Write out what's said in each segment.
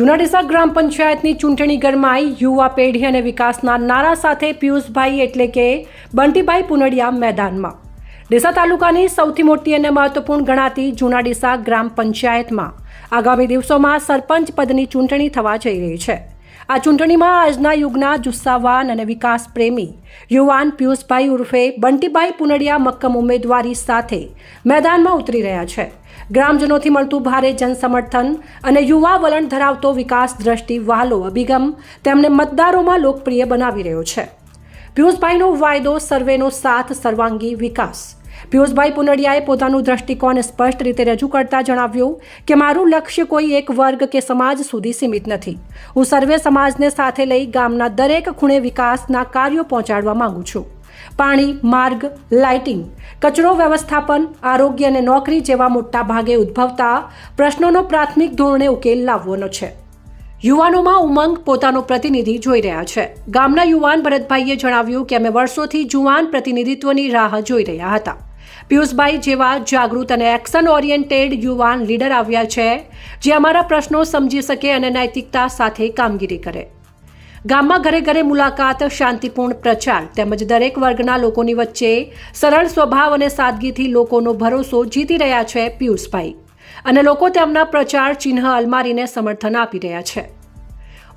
જુનાડીસા ગ્રામ પંચાયતની ચૂંટણી ગરમાઈ, યુવા પેઢી અને વિકાસના નારા સાથે પિયુષભાઈ એટલે કે બંટીભાઈ પુનડિયા મેદાનમાં. ડીસા તાલુકાની સૌથી મોટી અને મહત્વપૂર્ણ ગણાતી જુનાડીસા ગ્રામ પંચાયતમાં આગામી દિવસોમાં સરપંચ પદની ચૂંટણી થવા જઈ રહી છે. આ ચૂંટણીમાં આજના યુગના જુસ્સાવાન અને વિકાસ પ્રેમી યુવાન પિયુષભાઈ ઉર્ફે બંટીભાઈ પુનડિયા મક્કમ ઉમેદવારી સાથે મેદાનમાં ઉતરી રહ્યા છે. ગ્રામજનોથી મળતું ભારે જનસમર્થન અને યુવા વલણ ધરાવતો વિકાસ દ્રષ્ટિ વહાલો અભિગમ તેમને મતદારોમાં લોકપ્રિય બનાવી રહ્યો છે. પિયુષભાઈનો વાયદો સર્વેનો સાથ સર્વાંગી વિકાસ પિયુષભાઈ પુનડિયાએ પોતાનું દ્રષ્ટિકોણ સ્પષ્ટ રીતે રજૂ કરતા જણાવ્યું કે મારું લક્ષ્ય કોઈ એક વર્ગ કે સમાજ સુધી સીમિત નથી. હું સર્વે સમાજને સાથે લઈ ગામના દરેક ખૂણે વિકાસના કાર્યો પહોંચાડવા માંગુ છું. પાણી, માર્ગ, લાઇટિંગ, કચરો વ્યવસ્થાપન, આરોગ્ય અને નોકરી જેવા મોટા ભાગે ઉદ્ભવતા પ્રશ્નોનો પ્રાથમિક ધોરણે ઉકેલ લાવવાનો છે. યુવાનોમાં ઉમંગ પોતાનો પ્રતિનિધિ જોઈ રહ્યા છે. ગામના યુવાન ભરતભાઈએ જણાવ્યું કે અમે વર્ષોથી જુવાન પ્રતિનિધિત્વની રાહ જોઈ રહ્યા હતા. પિયુષભાઈ જેવા જાગૃત અને એક્શન ઓરિએન્ટેડ યુવાન લીડર આવ્યા છે, જે અમારા પ્રશ્નો સમજી શકે અને નૈતિકતા સાથે કામગીરી કરે. ગામમાં ઘરે ઘરે મુલાકાત, શાંતિપૂર્ણ પ્રચાર તેમજ દરેક વર્ગના લોકોની વચ્ચે સરળ સ્વભાવ અને સાદગીથી લોકોનો ભરોસો જીતી રહ્યા છે પિયુષભાઈ. અને લોકો તેમના પ્રચાર ચિહ્ન અલમારીને સમર્થન આપી રહ્યા છે.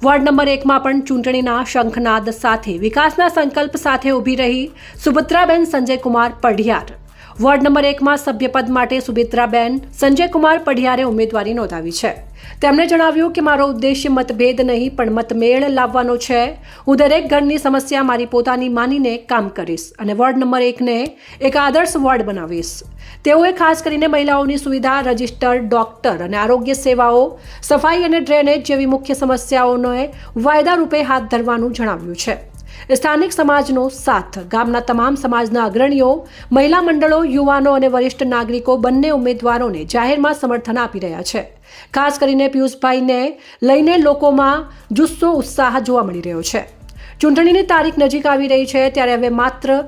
વોર્ડ નંબર એકમાં પણ ચૂંટણીના શંખનાદ સાથે વિકાસના સંકલ્પ સાથે ઊભી રહી સુભદ્રાબેન સંજયકુમાર પઢિયાર. વોર્ડ નંબર એકમાં સભ્યપદ માટે સુભિત્રાબેન સંજયકુમાર પઢિયારે ઉમેદવારી નોંધાવી છે. તેમણે જણાવ્યું કે, મારો ઉદ્દેશ્ય મતભેદ નહીં, પણ મતમેળ લાવવાનો છે. હું દરેક ઘરની સમસ્યા મારી પોતાની માનીને કામ કરીશ અને વોર્ડ નંબર એકને એક આદર્શ વોર્ડ બનાવીશ. તેઓએ ખાસ કરીને મહિલાઓની સુવિધા રજિસ્ટર્ડ ડોક્ટર અને આરોગ્ય સેવાઓ, સફાઈ અને ડ્રેનેજ જેવી મુખ્ય સમસ્યાઓને વાયદા રૂપે હાથ ધરવાનું જણાવ્યું છે. સ્થાનિક સમાજનો સાથ. ગામના તમામ સમાજના અગ્રણીઓ, મહિલા મંડળો, યુવાનો અને વરિષ્ઠ નાગરિકો બંને ઉમેદવારોને જાહેરમાં સમર્થન આપી રહ્યા છે. ખાસ કરીને પિયુષભાઈને લઈને લોકોમાં જુસ્સો, ઉત્સાહ જોવા મળી રહ્યો છે. ચૂંટણીની તારીખ નજીક આવી રહી છે ત્યારે હવે માત્ર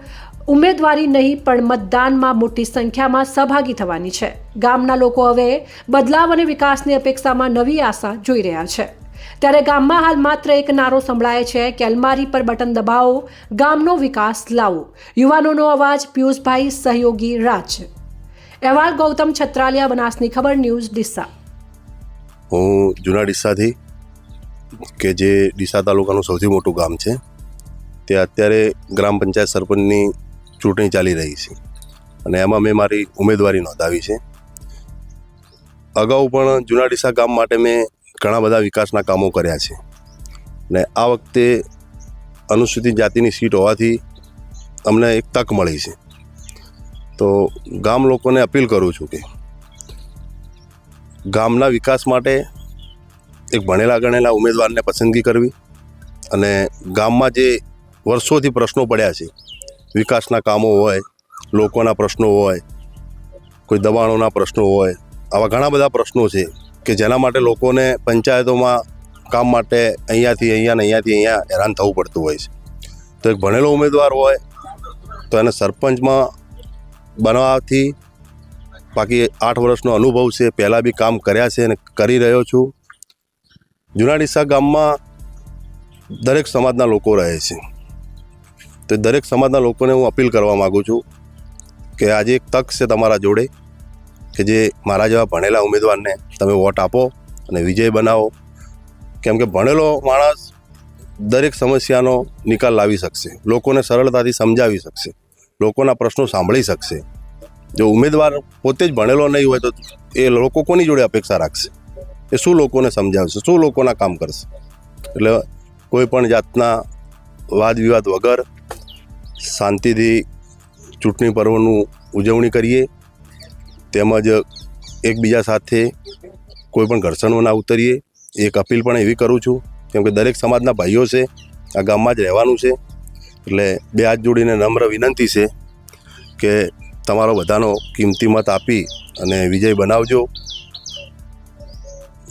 ઉમેદવારી નહીં, પણ મતદાનમાં મોટી સંખ્યામાં સહભાગી થવાની છે. ગામના લોકો હવે બદલાવ અને વિકાસની અપેક્ષામાં નવી આશા જોઈ રહ્યા છે. ત્યારે ગામમાં હાલ માત્ર એક નારો સંભળાય છે કે અલમારી પર બટન દબાવો, ગામનો વિકાસ લાવો. યુવાનોનો અવાજ, પિયુષભાઈ સહયોગી રાજ. અહેવાલ ગૌતમ છત્રાલિયા બનાસની ખબર, ન્યૂઝ ડીસા. હું જૂના ડીસાથી કે જે ડીસા તાલુકાનું સૌથી મોટું ગામ છે, તે અત્યારે ગ્રામ પંચાયત સરપંચની ચૂંટણી ચાલી રહી છે. અને એમાં મેં મારી ઉમેદવારી નોંધાવી છે. અગાઉ પણ જૂના ડીસા ગામ માટે મેં ઘણા બધા વિકાસના કામો કર્યા છે. ને આ વખતે અનુસૂચિત જાતિની સીટ હોવાથી અમને એક તક મળી છે. તો ગામ લોકોને અપીલ કરું છું કે ગામના વિકાસ માટે એક ભણેલા ગણેલા ઉમેદવારને પસંદગી કરવી અને ગામમાં જે વર્ષોથી પ્રશ્નો પડ્યા છે, વિકાસના કામો હોય, લોકોના પ્રશ્નો હોય, કોઈ દબાણોના પ્રશ્નો હોય, આવા ઘણા બધા પ્રશ્નો છે. કે જેના માટે લોકોને પંચાયતોમાં કામ માટે અહીંયાથી અહીંયા ને અહીંયાથી અહીંયા હેરાન થવું પડતું હોય છે. તો એક ભણેલો ઉમેદવાર હોય, તો એને સરપંચમાં બનાવવાથી બાકી આઠ વર્ષનો અનુભવ છે, પહેલાં બી કામ કર્યા છે અને કરી રહ્યો છું. જૂના ડીસા ગામમાં દરેક સમાજના લોકો રહે છે. તો દરેક સમાજના લોકોને હું અપીલ કરવા માગું છું કે આજે એક તક છે તમારા જોડે. કે જે મારા જેવા ભણેલા ઉમેદવારને તમે વોટ આપો અને વિજય બનાવો. કેમ કે ભણેલો માણસ દરેક સમસ્યાનો નિકાલ લાવી શકશે. લોકોને સરળતાથી સમજાવી શકશે. લોકોના પ્રશ્નો સાંભળી શકશે. જો ઉમેદવાર પોતે જ ભણેલો નહીં હોય તો એ લોકો કોની જોડે અપેક્ષા રાખશે? એ શું લોકોને સમજાવશે? શું લોકોના કામ કરશે? એટલે કોઈ પણ જાતના વાદ વિવાદ વગર શાંતિથી ચૂંટણી પર્વનું ઉજવણી કરીએ. તેમજ એકબીજા સાથે કોઈ પણ ઘર્ષણો ના ઉતરીએ. એક અપીલ પણ એવી કરું છું કેમ કે દરેક સમાજના ભાઈઓ છે, આ ગામમાં જ રહેવાનું છે. એટલે બે હાથ જોડીને નમ્ર વિનંતી છે કે તમારો બધાનો કિંમતી મત આપી અને વિજય બનાવજો.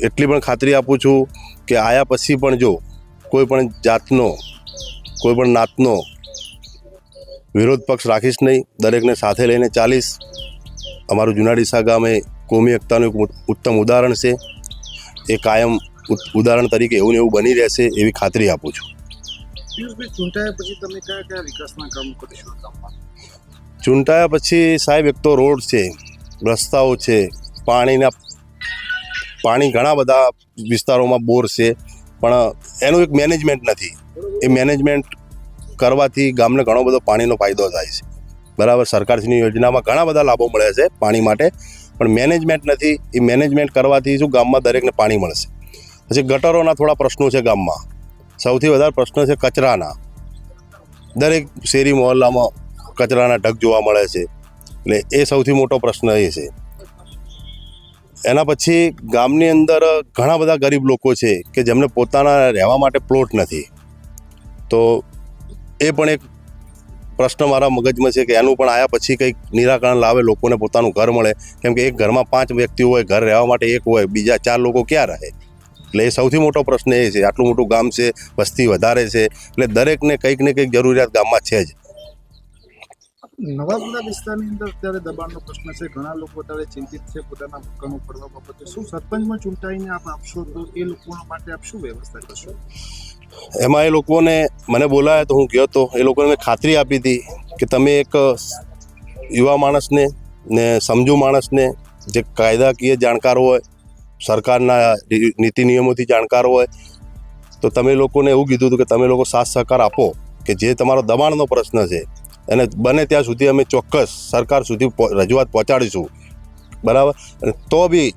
એટલી પણ ખાતરી આપું છું કે આયા પછી પણ જો કોઈ પણ જાતનો, કોઈ પણ નાતનો વિરોધ પક્ષ રાખીશ નહીં. દરેકને સાથે લઈને ચાલીશ. અમારું જુનાડીસા ગામ એ કોમી એકતાનું એક ઉત્તમ ઉદાહરણ છે. એ કાયમ ઉદાહરણ તરીકે એવું ને એવું બની રહેશે એવી ખાતરી આપું છું. ચૂંટાયા પછી તમે કયા કયા વિકાસના કામો કરીશું ચૂંટાયા પછી સાહેબ એક તો રોડ છે રસ્તાઓ છે પાણીના પાણી ઘણા બધા વિસ્તારોમાં બોર છે પણ એનું એક મેનેજમેન્ટ નથી. એ મેનેજમેન્ટ કરવાથી ગામને ઘણો બધો પાણીનો ફાયદો થાય છે. બરાબર, સરકારશ્રીની યોજનામાં ઘણા બધા લાભો મળે છે પાણી માટે. પણ મેનેજમેન્ટ નથી. એ મેનેજમેન્ટ કરવાથી શું ગામમાં દરેકને પાણી મળશે. પછી ગટરોના થોડા પ્રશ્નો છે ગામમાં. સૌથી વધારે પ્રશ્ન છે કચરાના. દરેક શેરી મહોલ્લામાં કચરાના ઢગ જોવા મળે છે. એટલે એ સૌથી મોટો પ્રશ્ન એ છે. એના પછી ગામની અંદર ઘણા બધા ગરીબ લોકો છે કે જેમને પોતાના રહેવા માટે પ્લોટ નથી. તો એ પણ એક પ્રશ્ન મારા મગજમાં છે કે એનું પણ આયા પછી કંઈક નિરાકરણ લાવે, લોકોને પોતાનું ઘર મળે. કેમ કે એક ઘરમાં પાંચ વ્યક્તિ હોય, ઘર રહેવા માટે એક હોય, બીજા ચાર લોકો ક્યાં રહે? એટલે એ સૌથી મોટો પ્રશ્ન એ છે, આટલું મોટું ગામ છે, વસ્તી વધારે છે, એટલે દરેકને કંઈક ને કંઈક જરૂરિયાત ગામમાં છે જ. નવાપુરા વિસ્તારની અંદર અત્યારે દબાણનો પ્રશ્ન છે. ઘણા લોકો અત્યારે ચિંતિત છે પોતાના મકાનો પડવા બાબતે. શું સરપંચમાં ચૂંટાઈને આપ આપશો તો એ લોકો માટે આપ શું વ્યવસ્થા કરશો? એમાં એ લોકોને મને બોલાયા તો હું ગયો તો એ લોકોને મેં ખાતરી આપી હતી કે તમે એક યુવા માણસને ને સમજુ માણસને જે કાયદાકીય જાણકાર હોય, સરકારના નીતિ નિયમોથી જાણકાર હોય, તો તમે લોકોને એવું કીધું હતું કે તમે લોકો સાથ સહકાર આપો કે જે તમારો દબાણનો પ્રશ્ન છે. એને બને ત્યાં સુધી અમે ચોક્કસ સરકાર સુધી રજૂઆત પહોંચાડીશું. બરાબર? અને તો બી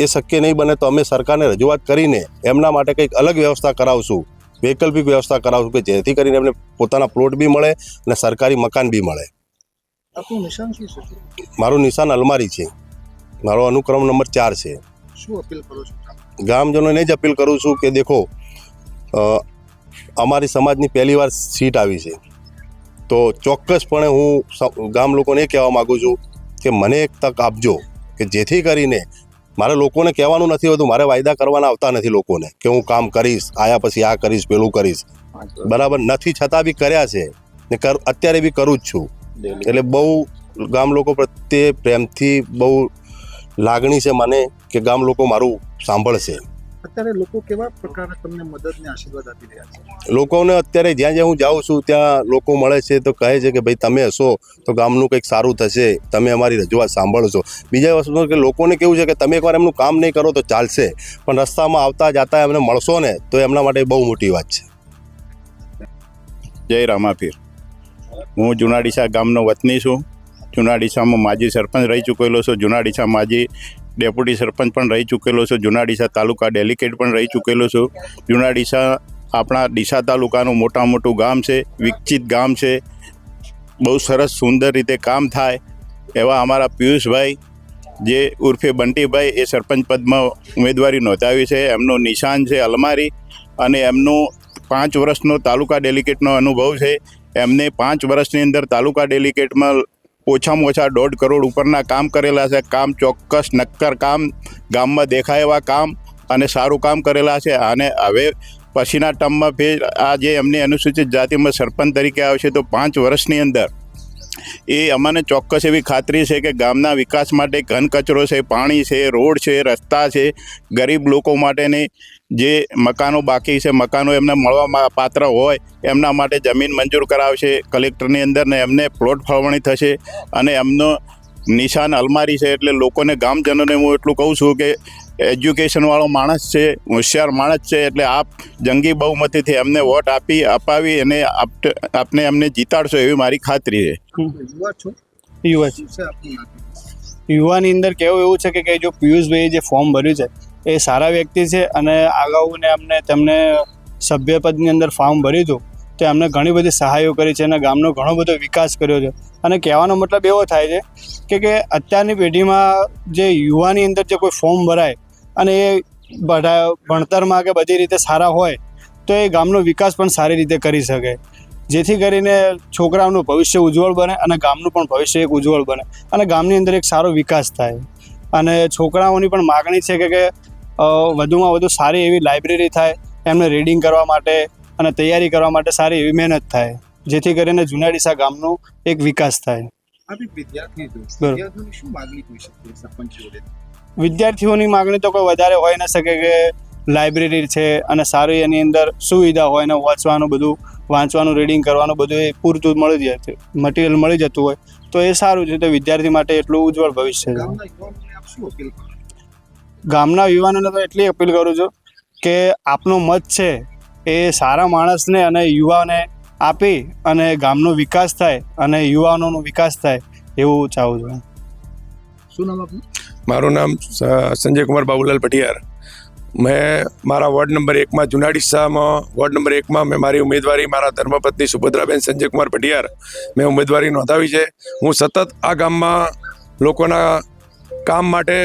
એ શક્ય નહીં બને તો અમે સરકારને રજૂઆત કરીને એમના માટે કંઈક અલગ વ્યવસ્થા કરાવશું. વૈકલ્પિક વ્યવસ્થા કરાવશું કે જેથી કરીને એમને પોતાના પ્લોટ બી મળે અને સરકારી મકાન બી મળે. મારું નિશાન અલમારી છે. મારો અનુક્રમ નંબર ચાર છે. ગામજનોને જ અપીલ કરું છું કે દેખો અમારી સમાજની પહેલી વાર સીટ આવી છે. તો ચોક્કસપણે હું ગામ લોકોને એ કહેવા માગું છું કે મને એક તક આપજો કે જેથી કરીને મારે લોકોને કહેવાનું નથી હોતું મારે વાયદા કરવાના આવતા નથી લોકોને કે હું કામ કરીશ આયા પછી આ કરીશ પેલું કરીશ. બરાબર? નથી છતાં બી કર્યા છે. ને કર અત્યારે બી કરું જ છું. એટલે બહુ ગામ લોકો પ્રત્યે પ્રેમથી બહુ લાગણી છે મને કે ગામ લોકો મારું સાંભળશે. અત્યારે લોકો કેવા પ્રકારે તમને મદદને આશીર્વાદ આપી રહ્યા છે? લોકોને અત્યારે જ્યાં જ્યાં હું જાઉં છું ત્યાં લોકો મળે છે તો કહે છે કે ભાઈ તમે હશો તો ગામનું કંઈક સારું થશે. તમે અમારી રજૂઆત સાંભળશો બીજા વસ્તુ કે લોકોને કેવું છે કે તમે એકવાર એમનું કામ નહીં કરો તો ચાલશે. પણ રસ્તામાં આવતા જતા એમને મળશો ને તો એમના માટે બહુ મોટી વાત છે. જય રામાપીર. હું જુનાડીસા ગામનો વતની છું. જુનાડીસામાં માજી સરપંચ રહી ચૂકેલો છું. જુનાડીસા માજી ડેપ્યુટી સરપંચ પણ રહી ચૂકેલો છું. જુનાડીસા તાલુકા ડેલિકેટ પણ રહી ચૂકેલો છું. જુનાડીસા આપણા ડીસા તાલુકાનું મોટા મોટું ગામ છે, વિકસિત ગામ છે. બહુ સરસ સુંદર રીતે કામ થાય એવા અમારા પિયુષભાઈ, જે ઉર્ફે બંટીભાઈ એ સરપંચ પદમાં ઉમેદવારી નોંધાવી છે. એમનું નિશાન છે અલમારી અને એમનું પાંચ વર્ષનો તાલુકા ડેલિકેટનો અનુભવ છે. એમને પાંચ વર્ષની અંદર તાલુકા ડેલિકેટમાં ઓછામાં ઓછા દોઢ કરોડ ઉપરના કામ કરેલા છે. કામ ચોક્કસ નક્કર કામ, ગામમાં દેખાય એવા કામ અને સારું કામ કરેલા છે. અને હવે પછીના ટર્મમાં ફેર આ જે એમની અનુસૂચિત જાતિમાં સરપંચ તરીકે આવશે તો પાંચ વર્ષની અંદર એ અમને ચોક્કસ એવી ખાતરી છે કે ગામના વિકાસ માટે ઘન કચરો છે, પાણી છે, રોડ છે, રસ્તા છે, ગરીબ લોકો માટેની જે મકાનો બાકી છે, મકાનો એમને મળવામાં પાત્ર હોય, એમના માટે જમીન મંજૂર કરાવશે, કલેક્ટરની અંદર ને એમને પ્લોટ ફાળવણી થશે અને એમનો નિશાન અલમારી છે એટલે લોકોને ગામજનોને હું એટલું કહું છું કે એજ્યુકેશનવાળો માણસ છે હોશિયાર માણસ છે એટલે આપ જંગી બહુમતીથી એમને વોટ આપી અપાવી અને આપ આપને એમને જીતાડશો એવી મારી ખાતરી છે. યુવા યુવાની અંદર કેવું એવું છે કે કે જો પિયુષભાઈએ જે ફોર્મ ભર્યું છે એ સારા વ્યક્તિ છે અને અગાઉને અમને તેમને સભ્યપદની અંદર ફોર્મ ભર્યું હતું. તો એમને ઘણી બધી સહાયો કરી છે અને ગામનો ઘણો બધો વિકાસ કર્યો છે. અને કહેવાનો મતલબ એવો થાય છે કે કે અત્યારની પેઢીમાં જે યુવાની અંદર જે કોઈ ફોર્મ ભરાય અને એ ભણતરમાં કે બધી રીતે સારા હોય, તો એ ગામનો વિકાસ પણ સારી રીતે કરી શકે. જેથી કરીને છોકરાઓનું ભવિષ્ય ઉજ્જવળ બને અને ગામનું પણ ભવિષ્ય એક ઉજ્જવળ બને અને ગામની અંદર એક સારો વિકાસ થાય. અને છોકરાઓની પણ માગણી છે કે વધુમાં વધુ સારી એવી લાઇબ્રેરી થાય, એમને રીડિંગ કરવા માટે અને તૈયારી કરવા માટે સારી એવી મહેનત થાય. જેથી કરીને જુનાડીસા ગામનો એક વિકાસ થાય. વિદ્યાર્થીઓની માગણી તો કોઈ વધારે હોય ન શકે કે લાઇબ્રેરી છે અને સારી એની અંદર સુવિધા હોય અને વાંચવાનું બધું વાંચવાનું રીડિંગ કરવાનું બધું એ પૂરતું મળી છે મટીરિયલ મળી જતું હોય તો એ સારું છે. તો વિદ્યાર્થી માટે એટલું ઉજ્જવળ ભવિષ્ય છે. ગામના યુવાનોને તો એટલી અપીલ કરું છું કે આપનો મત છે એ સારા માણસને અને યુવાને આપી અને ગામનો વિકાસ થાય અને યુવાનોનો વિકાસ થાય એવું ચાહું છું. શું નામ આપનું? મારું નામ સંજય કુમાર બાબુલાલ પટિયાર મેં મારા વોર્ડ નંબર એકમાં જુનાડીસામાં વોર્ડ નંબર એકમાં મેં મારી ઉમેદવારી મારા ધર્મપત્ની સુભદ્રાબેન સંજય કુમાર પટિયાર મેં ઉમેદવારી નોંધાવી છે. હું સતત આ ગામમાં લોકોના કામ માટે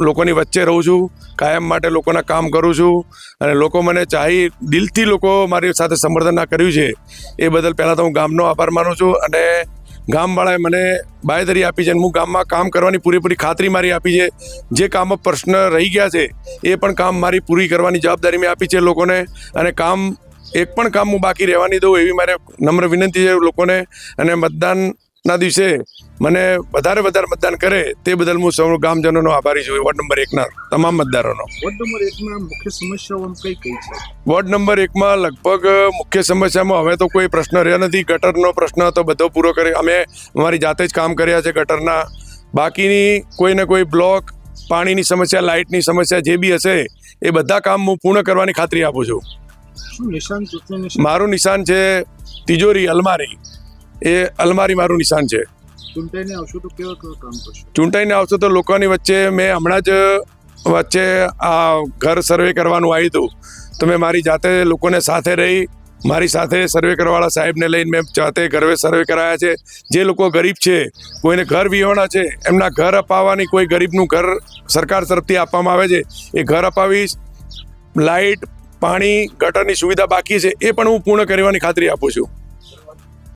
લોકોની વચ્ચે રહું છું. કાયમ માટે લોકોના કામ કરું છું અને લોકો મને ચાહી દિલથી લોકો મારી સાથે સમર્થન કર્યું છે. એ બદલ પહેલાં તો હું ગામનો આભાર માનું છું અને ગામવાળાએ મને બાયદરી આપી છે અને હું ગામમાં કામ કરવાની પૂરેપૂરી ખાતરી મારી આપી છે. જે કામ પ્રશ્ન રહી ગયા છે, એ પણ કામ મારી પૂરી કરવાની જવાબદારી મેં આપી છે લોકોને અને કામ, એક પણ કામ હું બાકી રહેવાની દઉં એવી મારે નમ્ર વિનંતી છે લોકોને અને મતદાનના દિવસે મને વધારે વધારે મતદાન કરે તે બદલ હું સૌ ગામજનોનો આભારી છું. વોર્ડ નંબર એકના તમામ મતદારોનો. વોર્ડ નંબર એકમાં મુખ્ય સમસ્યાઓ કઈ કઈ છે? વોર્ડ નંબર એકમાં લગભગ મુખ્ય સમસ્યામાં હવે તો કોઈ પ્રશ્ન રહ્યો નથી. ગટરનો પ્રશ્ન તો બધો પૂરો કરે અમે અમારી જાતે જ કામ કર્યા છે ગટરના. બાકીની કોઈ ને કોઈ બ્લોક પાણીની સમસ્યા લાઇટની સમસ્યા જે બી હશે એ બધા કામ હું પૂર્ણ કરવાની ખાતરી આપું છું? મારું નિશાન છે તિજોરી અલમારી. એ અલમારી મારું નિશાન છે. ચૂંટાઈને આવશો તો કેવા કેવા કામ કરશો? ચૂંટાઈને આવશો તો લોકોની વચ્ચે મેં હમણાં જ વચ્ચે આ ઘર સર્વે કરવાનું આવ્યું હતું. તો મેં મારી જાતે લોકોને સાથે રહી મારી સાથે સર્વે કરવાવાળા સાહેબને લઈને મેં જાતે ઘરે સર્વે કરાયા છે. જે લોકો ગરીબ છે કોઈને ઘર વિહોણા છે એમના ઘર અપાવવાની કોઈ ગરીબનું ઘર સરકાર તરફથી આપવામાં આવે છે એ ઘર અપાવીશ. લાઇટ પાણી ગટરની સુવિધા બાકી છે એ પણ હું પૂર્ણ કરવાની ખાતરી આપું છું.